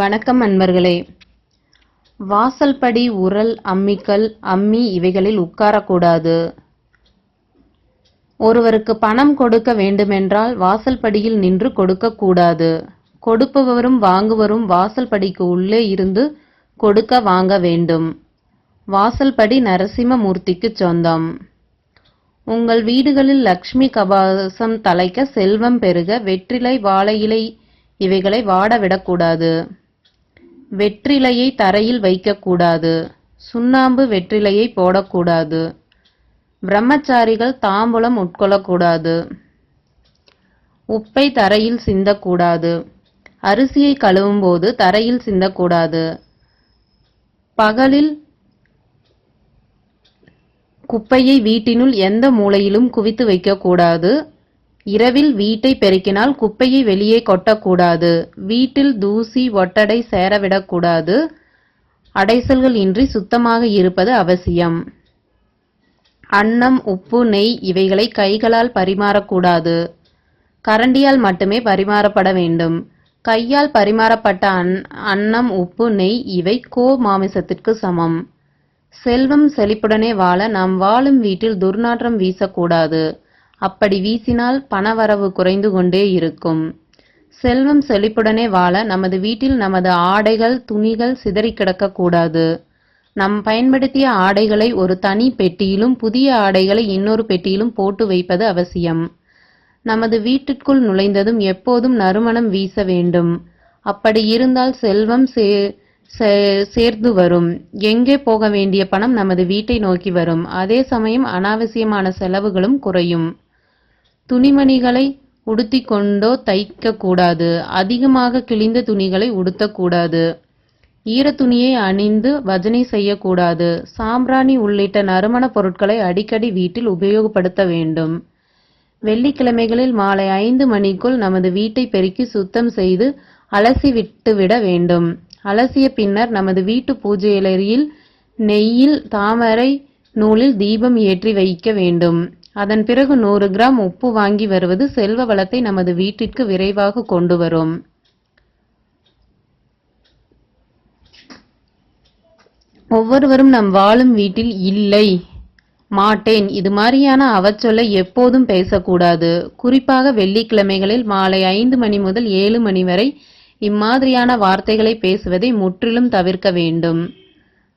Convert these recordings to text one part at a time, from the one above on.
வணக்கம் அன்பர்களே. வாசல்படி உரல் அம்மிக்கல் அம்மி இவைகளில் உட்காரக்கூடாது. ஒருவருக்கு பணம் கொடுக்க வேண்டுமென்றால் வாசல்படியில் நின்று கொடுக்கக்கூடாது. கொடுப்பவரும் வாங்குவரும் வாசல்படிக்கு உள்ளே இருந்து கொடுக்க வாங்க வேண்டும். வாசல்படி நரசிம்மமூர்த்திக்கு சொந்தம். உங்கள் வீடுகளில் லக்ஷ்மி கபாசம் தலைக்க செல்வம் பெருக வெற்றிலை வாழை இலை இவைகளை வாட விடக்கூடாது வெற்றிலையை தரையில் வைக்கக்கூடாது. சுண்ணாம்பு வெற்றிலையை போடக்கூடாது. பிரம்மச்சாரிகள் தாம்பூலம் உட்கொள்ளக்கூடாது. உப்பை தரையில் சிந்தக்கூடாது. அரிசியை கழுவும் போது தரையில் சிந்தக்கூடாது. பகலில் குப்பையை வீட்டினுள் எந்த மூலையிலும் குவித்து வைக்கக்கூடாது. இரவில் வீட்டை பெருக்கினால் குப்பையை வெளியே கொட்டக்கூடாது. வீட்டில் தூசி ஒட்டடை சேரவிடக்கூடாது. அடைசல்கள் இன்றி சுத்தமாக இருப்பது அவசியம். அன்னம் உப்பு நெய் இவைகளை கைகளால் பரிமாறக்கூடாது. கரண்டியால் மட்டுமே பரிமாறப்பட வேண்டும். கையால் பரிமாறப்பட்ட அன் அன்னம் உப்பு நெய் இவை கோ மாமிசத்திற்கு சமம். செல்வம் செழிப்புடனே வாழ நாம் வாழும் வீட்டில் துர்நாற்றம் வீசக்கூடாது. அப்படி வீசினால் பணவரவு குறைந்து கொண்டே இருக்கும். செல்வம் செழிப்புடனே வாழ நமது வீட்டில் நமது ஆடைகள் துணிகள் சிதறி கிடக்கக்கூடாது. நம் பயன்படுத்திய ஆடைகளை ஒரு தனி பெட்டியிலும் புதிய ஆடைகளை இன்னொரு பெட்டியிலும் போட்டு வைப்பது அவசியம். நமது வீட்டிற்குள் நுழைந்ததும் எப்போதும் நறுமணம் வீச வேண்டும். அப்படி இருந்தால் செல்வம் சே சே- சேர்ந்து வரும். எங்கே போக வேண்டிய பணம் நமது வீட்டை நோக்கி வரும். அதே சமயம் அனாவசியமான செலவுகளும் குறையும். துணிமணிகளை உடுத்திக்கொண்டோ கொண்டோ அதிகமாக கிழிந்த துணிகளை உடுத்தக்கூடாது. ஈரத்துணியை அணிந்து பஜனை செய்யக்கூடாது. சாம்பிராணி உள்ளிட்ட நறுமணப் பொருட்களை அடிக்கடி வீட்டில் உபயோகப்படுத்த வேண்டும். வெள்ளிக்கிழமைகளில் மாலை ஐந்து மணிக்குள் நமது வீட்டை பெருக்கி சுத்தம் செய்து அலசி விட்டுவிட வேண்டும். அலசிய பின்னர் நமது வீட்டு பூஜையறையில் நெய்யில் தாமரை நூலில் தீபம் ஏற்றி வைக்க வேண்டும். அதன் பிறகு நூறு கிராம் உப்பு வாங்கி வருவது செல்வ வளத்தை நமது வீட்டிற்கு விரைவாக கொண்டு வரும். ஒவ்வொருவரும் நம் வாழும் வீட்டில் இல்லை மாட்டேன் இது மாதிரியான அவச்சொல்லை எப்போதும் பேசக்கூடாது. குறிப்பாக வெள்ளிக்கிழமைகளில் மாலை ஐந்து மணி முதல் ஏழு மணி வரை இம்மாதிரியான வார்த்தைகளை பேசுவதை முற்றிலும் தவிர்க்க வேண்டும்.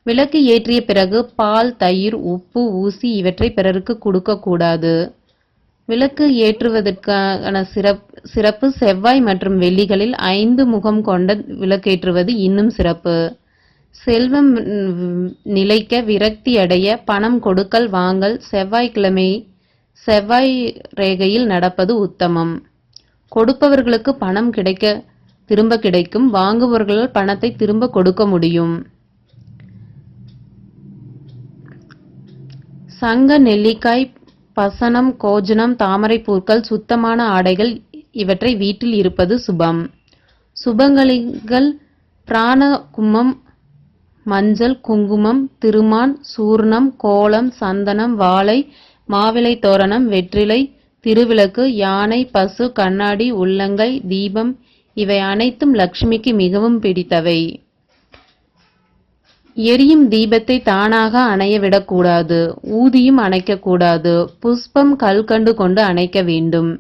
விளக்கு ஏற்றிய பிறகு பால் தயிர் உப்பு ஊசி இவற்றை பிறருக்கு கொடுக்கக்கூடாது விளக்கு ஏற்றுவதற்கான சிறப் சிறப்பு செவ்வாய் மற்றும் வெள்ளிகளில் ஐந்து முகம் கொண்ட விளக்கேற்றுவது இன்னும் சிறப்பு. செல்வம் நிலைக்க விரக்தி அடைய பணம் கொடுக்கல் வாங்கல் செவ்வாய்க்கிழமை செவ்வாய் ரேகையில் நடப்பது உத்தமம். கொடுப்பவர்களுக்கு பணம் கிடைக்க திரும்ப கிடைக்கும். வாங்குபவர்களால் பணத்தை திரும்ப கொடுக்க முடியும். சங்க நெல்லிக்காய் பசனம் கோஜனம் தாமரை பூக்கள் சுத்தமான ஆடைகள் இவற்றை வீட்டில் இருப்பது சுபம். சுபங்களிகள் பிராண கும்மம் மஞ்சள் குங்குமம் திருமான் சூர்ணம் கோலம் சந்தனம் வாழை மாவிலை தோரணம் வெற்றிலை திருவிளக்கு யானை பசு கண்ணாடி உள்ளங்கை தீபம் இவை அனைத்தும் லக்ஷ்மிக்கு மிகவும் பிடித்தவை. எரியும் தீபத்தை தானாக அணைய விடக்கூடாது ஊதியும் அணைக்கக்கூடாது புஷ்பம் கல்கண்டு கொண்டு அணைக்க வேண்டும்.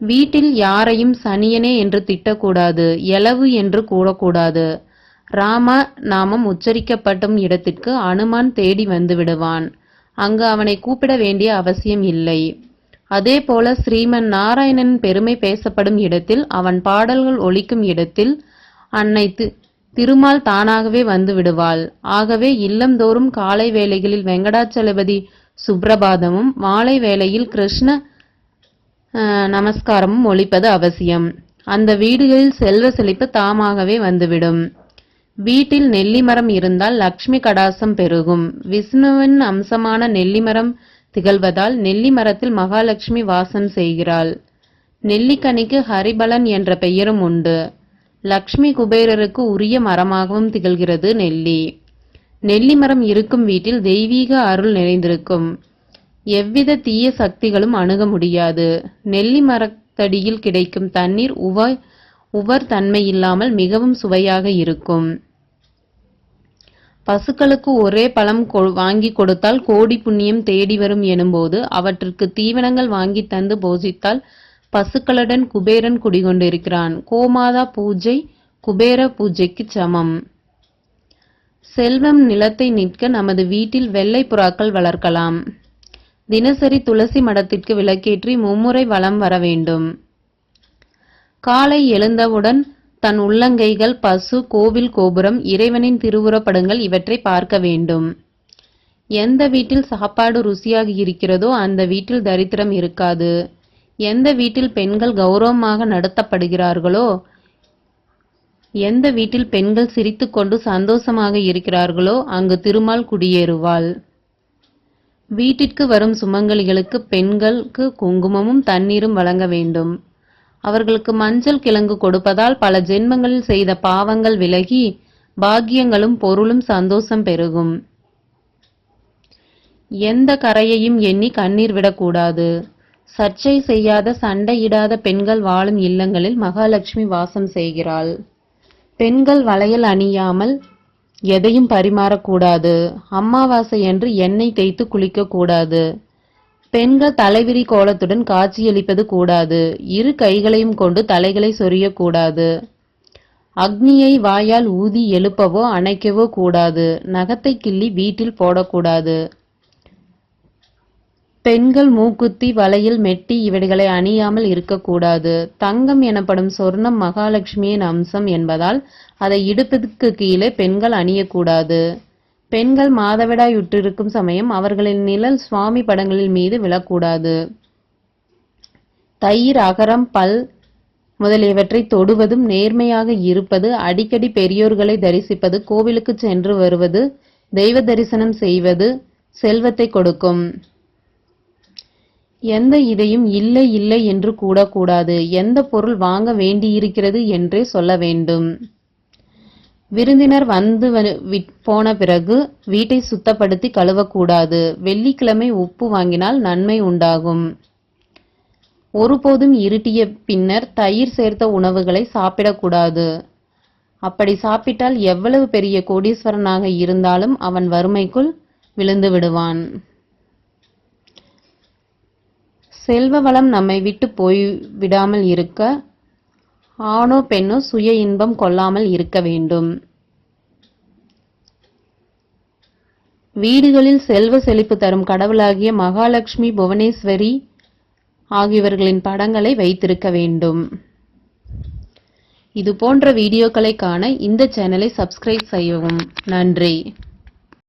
வீட்டில் யாரையும் சனியனே என்று திட்டக்கூடாது எலவு என்று கூறக்கூடாது. ராம நாமம் உச்சரிக்கப்பட்டும் இடத்திற்கு அனுமான் தேடி வந்து விடுவான். அங்கு அவனை கூப்பிட வேண்டிய அவசியம் இல்லை. அதேபோல ஸ்ரீமன் நாராயணன் பெருமை பேசப்படும் இடத்தில் அவன் பாடல்கள் ஒழிக்கும் இடத்தில் அன்னை திருமால் தானாகவே வந்து விடுவாள். ஆகவே இல்லந்தோறும் காலை வேளைகளில் வெங்கடாச்சலபதி சுப்ரபாதமும் மாலை வேளையில் கிருஷ்ண நமஸ்காரமும் ஒழிப்பது அவசியம். அந்த வீடுகளில் செல்வ செழிப்பு தாமாகவே வந்துவிடும். வீட்டில் நெல்லிமரம் இருந்தால் லக்ஷ்மி கடாசம் பெருகும். விஷ்ணுவின் அம்சமான நெல்லிமரம் திகழ்வதால் நெல்லி மரத்தில் மகாலட்சுமி வாசம் செய்கிறாள். நெல்லிக்கனிக்கு ஹரிபலன் என்ற பெயரும் உண்டு. லக்ஷ்மி குபேரருக்கு உரிய மரமாகவும் திகழ்கிறது நெல்லி. நெல்லி மரம் இருக்கும் வீட்டில் தெய்வீக அருள் நிறைந்திருக்கும். எவ்வித தீய சக்திகளும் அணுக முடியாது. நெல்லி மரத்தடியில் கிடைக்கும் தண்ணீர் உவ உவர் தன்மை இல்லாமல் மிகவும் சுவையாக இருக்கும். பசுக்களுக்கு ஒரே பழம் கொ- வாங்கி கொடுத்தால் கோடி புண்ணியம் தேடி வரும் எனும்போது அவற்றுக்கு தீவனங்கள் வாங்கி தந்து போஷித்தால் பசுக்களுடன் குபேரன் குடிகொண்டிருக்கிறான். கோமாதா பூஜை குபேர பூஜைக்கு சமம். செல்வம் நிலத்தை நிற்க நமது வீட்டில் வெள்ளை புறாக்கள் வளர்க்கலாம். தினசரி துளசி மடத்திற்கு விளக்கேற்றி மும்முறை வலம் வர வேண்டும். காலை எழுந்தவுடன் தன் உள்ளங்கைகள் பசு கோவில் கோபுரம் இறைவனின் திருவுறப்படங்கள் இவற்றை பார்க்க வேண்டும். எந்த வீட்டில் சாப்பாடு ருசியாக இருக்கிறதோ அந்த வீட்டில் தரித்திரம் இருக்காது. எந்த வீட்டில் பெண்கள் கௌரவமாக நடத்தப்படுகிறார்களோ எந்த வீட்டில் பெண்கள் சிரித்துக்கொண்டு சந்தோஷமாக இருக்கிறார்களோ அங்கு திருமால் குடியேறுவாள். வீட்டிற்கு வரும் சுமங்கலிகளுக்கு பெண்களுக்கு குங்குமமும் தண்ணீரும் வழங்க வேண்டும். அவர்களுக்கு மஞ்சள் கிழங்கு கொடுப்பதால் பல ஜென்மங்களில் செய்த பாவங்கள் விலகி பாக்கியங்களும் பொருளும் சந்தோஷம் பெருகும். எந்த கரையையும் எண்ணி கண்ணீர் விடக்கூடாது. சர்ச்சை செய்யாத சண்டையிடாத பெண்கள் வாழும் இல்லங்களில் மகாலட்சுமி வாசம் செய்கிறாள். பெண்கள் வளையல் அணியாமல் எதையும் பரிமாறக்கூடாது அமாவாசை என்று எண்ணெய் தேய்த்து குளிக்கக்கூடாது பெண்கள் தலைவிரி கோலத்துடன் காட்சியளிப்பது கூடாது. இரு கைகளையும் கொண்டு தலைகளை சொரியக்கூடாது அக்னியை வாயால் ஊதி எழுப்பவோ அணைக்கவோ கூடாது. நகத்தை கிள்ளி வீட்டில் போடக்கூடாது பெண்கள் மூக்குத்தி வலையில் மெட்டி இவைகளை அணியாமல் இருக்கக்கூடாது. தங்கம் எனப்படும் சொர்ணம் மகாலட்சுமியின் அம்சம் என்பதால் அதை இடுப்புக்கு கீழே பெண்கள் அணியக்கூடாது. பெண்கள் மாதவிடாயுற்றிருக்கும் சமயம் அவர்களின் நிழல் சுவாமி படங்களின் மீது விழக்கூடாது. தயிர் அகரம் பல் முதலியவற்றை தொடுவதும் நேர்மையாக இருப்பது அடிக்கடி பெரியோர்களை தரிசிப்பது கோவிலுக்கு சென்று வருவது தெய்வ தரிசனம் செய்வது செல்வத்தை கொடுக்கும். எந்த இதையும் இல்லை இல்லை என்று கூடக்கூடாது. எந்த பொருள் வாங்க வேண்டியிருக்கிறது என்றே சொல்ல வேண்டும். விருந்தினர் வந்து விட்- போன பிறகு வீட்டை சுத்தப்படுத்தி கழுவக்கூடாது. வெள்ளிக்கிழமை உப்பு வாங்கினால் நன்மை உண்டாகும். ஒருபோதும் இருட்டிய பின்னர் தயிர் சேர்த்த உணவுகளை சாப்பிடக்கூடாது. அப்படி சாப்பிட்டால் எவ்வளவு பெரிய கோடீஸ்வரனாக இருந்தாலும் அவன் வறுமைக்குள் விழுந்து விடுவான். செல்வ வளம் நம்மை விட்டு போய் விடாமல் இருக்க ஆணோ பெண்ணோ சுய இன்பம் கொள்ளாமல் இருக்க வேண்டும். வீடுகளில் செல்வ செழிப்பு தரும் கடவுளாகிய மகாலட்சுமி புவனேஸ்வரி ஆகியவர்களின் படங்களை வைத்திருக்க வேண்டும். இது போன்ற வீடியோக்களை காண இந்த சேனலை சப்ஸ்கிரைப் செய்யவும். நன்றி.